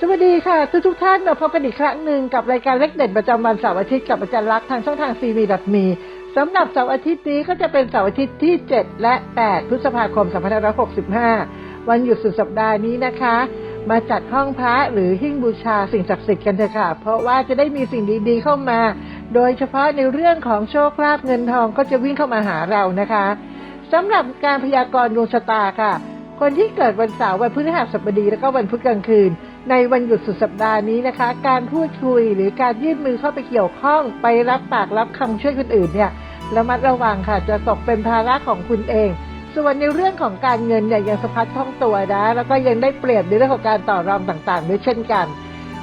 สวัสดีค่ะทุกทุกท่านมาพบกันอีกครั้งหนึ่งกับรายการเล็กเด่นประจำวันเสาร์อาทิตย์กับอาจารย์ลักษณ์ทางช่องทางซีมีดัตมีสำหรับเสาร์อาทิตย์นี้ก็จะเป็นเสาร์อาทิตย์ที่ 7 และ 8 พฤษภาคม 2565 วันหยุดสุดสัปดาห์นี้นะคะ มาจัดห้องพระหรือหิ้งบูชาสิ่งศักดิ์สิทธิ์กันเถอะค่ะ เพราะว่าจะได้มีสิ่งดีๆเข้ามา โดยเฉพาะในเรื่องของโชคลาภเงินทองก็จะวิ่งเข้ามาหาเรานะคะสำหรับการพยากรณ์ดวงชะตาค่ะ คนที่เกิดวันเสาร์วันพฤหัสบดีแล้วก็วันพุธกลางคืน ในวันหยุดสุดสัปดาห์นี้นะคะ การพูดคุยหรือการยื่นมือเข้าไปเกี่ยวข้อง ไปรับปากรับคำช่วยคนอื่นเนี่ยระมัดระวังค่ะจะตกเป็นภาระของคุณเอง ส่วนในเรื่องของการเงินเนี่ยยังสะพัดคล่องตัวนะ แล้วก็ยังได้เปรียบในเรื่องของการต่อรองต่างๆด้วยเช่นกัน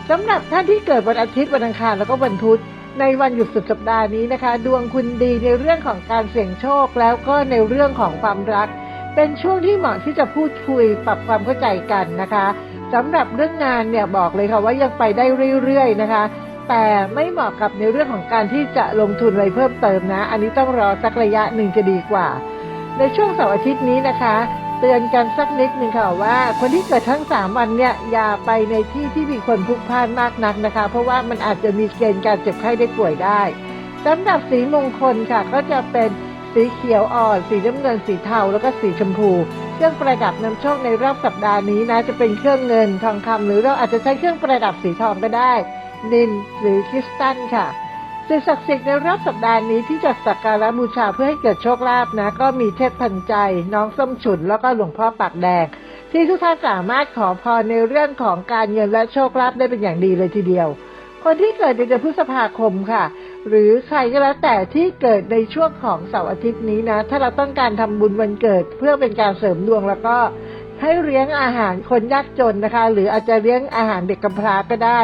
สำหรับท่านที่เกิดวันอาทิตย์วันอังคารแล้วก็วันพุธในวันหยุดสุดสัปดาห์นี้นะคะ ดวงคุณดีในเรื่องของการเสี่ยงโชคแล้วก็ในเรื่องของความรัก เป็นช่วงที่เหมาะที่จะพูดคุยปรับความเข้าใจกันนะคะ สำหรับเรื่องงานเนี่ยบอกเลยค่ะว่ายังไปได้เรื่อยๆนะคะ แต่ไม่เหมาะกับในเรื่องของการที่จะลงทุนอะไรเพิ่มเติมนะ อันนี้ต้องรอสักระยะหนึ่งจะดีกว่า ในช่วงเสาร์อาทิตย์นี้นะคะ เตือนกันสักนิดหนึ่งค่ะว่า คนที่เกิดทั้ง3วันเนี่ยอย่าไปในที่ที่มีคนพลุกพล่านมากนักนะคะ เพราะว่ามันอาจจะมีเกณฑ์การเจ็บไข้ได้ป่วยได้สำหรับสีมงคลค่ะ ก็จะเป็นสีเขียวอ่อน สีน้ำเงินสีเทาแล้วก็สีชมพู เครื่องประดับนำโชคในรอบสัปดาห์นี้นะ จะเป็นเครื่องเงินทองคำหรือเราอาจจะใช้เครื่องประดับสีทองก็ได้ นินหรือคริสตัลค่ะสิ่งศักดิ์สิทธิ์ในรอบสัปดาห์นี้ที่จะสักการะบูชาเพื่อให้เกิดโชคลาภนะ ก็มีเทพพันใจ น้องส้มฉุน แล้วก็หลวงพ่อปากแดง ที่ทุกท่านสามารถขอพรในเรื่องของการเงินและโชคลาภได้เป็นอย่างดีเลยทีเดียว คนที่เกิดในเดือนพฤษภาคมค่ะ หรือใครก็แล้วแต่ที่เกิดในช่วงของเสาร์อาทิตย์นี้นะ ถ้าเราต้องการทำบุญวันเกิดเพื่อเป็นการเสริมดวงแล้วก็ให้เลี้ยงอาหารคนยากจนนะคะ หรืออาจจะเลี้ยงอาหารเด็กกำพร้าก็ได้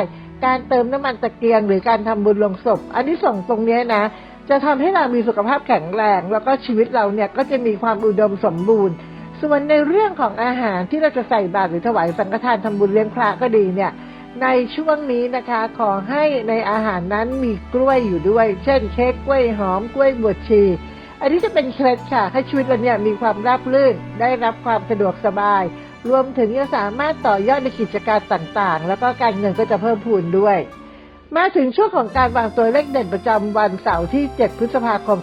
การเติมน้ำมันตะเกียง หรือการทำบุญลงศพ อันนี้ส่งตรงนี้นะ จะทำให้เรามีสุขภาพแข็งแรง แล้วก็ชีวิตเราเนี่ยก็จะมีความอุดมสมบูรณ์ ส่วนในเรื่องของอาหารที่เราจะใส่บาตรหรือถวายสังฆทานทำบุญเลี้ยงพระก็ดีเนี่ย ในช่วงนี้นะคะขอให้ในอาหารนั้นมีกล้วยอยู่ด้วย เช่นเค้กกล้วยหอมกล้วยบวชชี อันนี้จะเป็นเคล็ดค่ะ ให้ชีวิตเราเนี่ยมีความราบรื่น ได้รับความสะดวกสบาย รวมถึงจะสามารถต่อยอดในกิจการต่างๆ แล้วก็การเงินก็จะเพิ่มพูนด้วย มาถึงช่วงของการวางตัวเลขเด่นประจำวันเสาร์ที่ 7 พฤษภาคม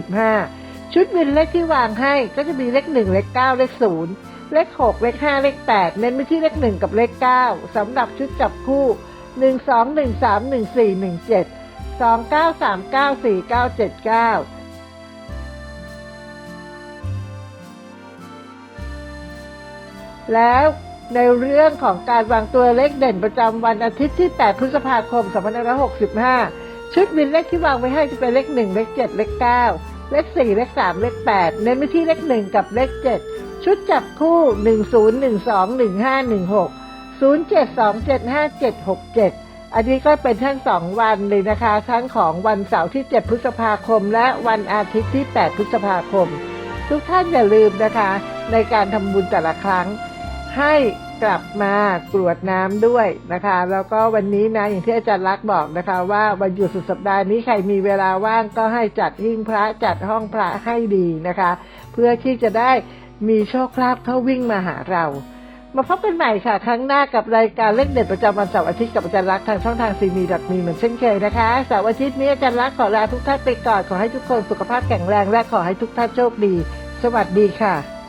2565 ชุดวินเลขที่วางให้ก็จะมีเลข1เลข9เลข0 เลข 6 เลข 5 เลข 8 เน้นไปที่เลข 1 กับเลข 9สำหรับชุดจับคู่ 1 2 1 3 1 4 1 7 2 9 3 9 4 9 7 9แล้วในเรื่องของการวางตัวเลขเด่นประจำวันอาทิตย์ที่ 8 พฤษภาคม 2565 ชุดบินเลขที่วางไว้ให้จะเป็นเลข 1 เลข 7 เลข 9 เลข 4 เลข 3 เลข 8 เน้นไปที่เลข 1 กับเลข 7 ชุดจับคู่ 10121516 07275767 อันนี้ก็เป็นทั้งสองวันเลยนะคะ ทั้งของวันเสาร์ที่ 7 พฤษภาคม และวันอาทิตย์ที่ 8 พฤษภาคม ทุกท่านอย่าลืมนะคะ ในการทำบุญแต่ละครั้ง ให้กลับมากรวดน้ำด้วยนะคะ แล้วก็วันนี้นะอย่างที่อาจารย์รักษบอกนะคะ ว่าวันหยุดสุดสัปดาห์นี้ใครมีเวลาว่างก็ให้จัดหิ้งพระจัดห้องพระให้ดีนะคะ เพื่อที่จะได้ มีโชคลาภเข้าวิ่งมาหาเรา มาพบกันใหม่ค่ะ ครั้งหน้ากับรายการเล่นเด็ดประจำวันเสาร์อาทิตย์กับอาจารย์รักทางช่องทางซีมีดัตมีเหมือนเช่นเคยนะคะเสาร์อาทิตย์นี้อาจารย์รักขอลาทุกท่านไปก่อนขอให้ทุกคนสุขภาพแข็งแรงและขอให้ทุกท่านโชคดี สวัสดีค่ะ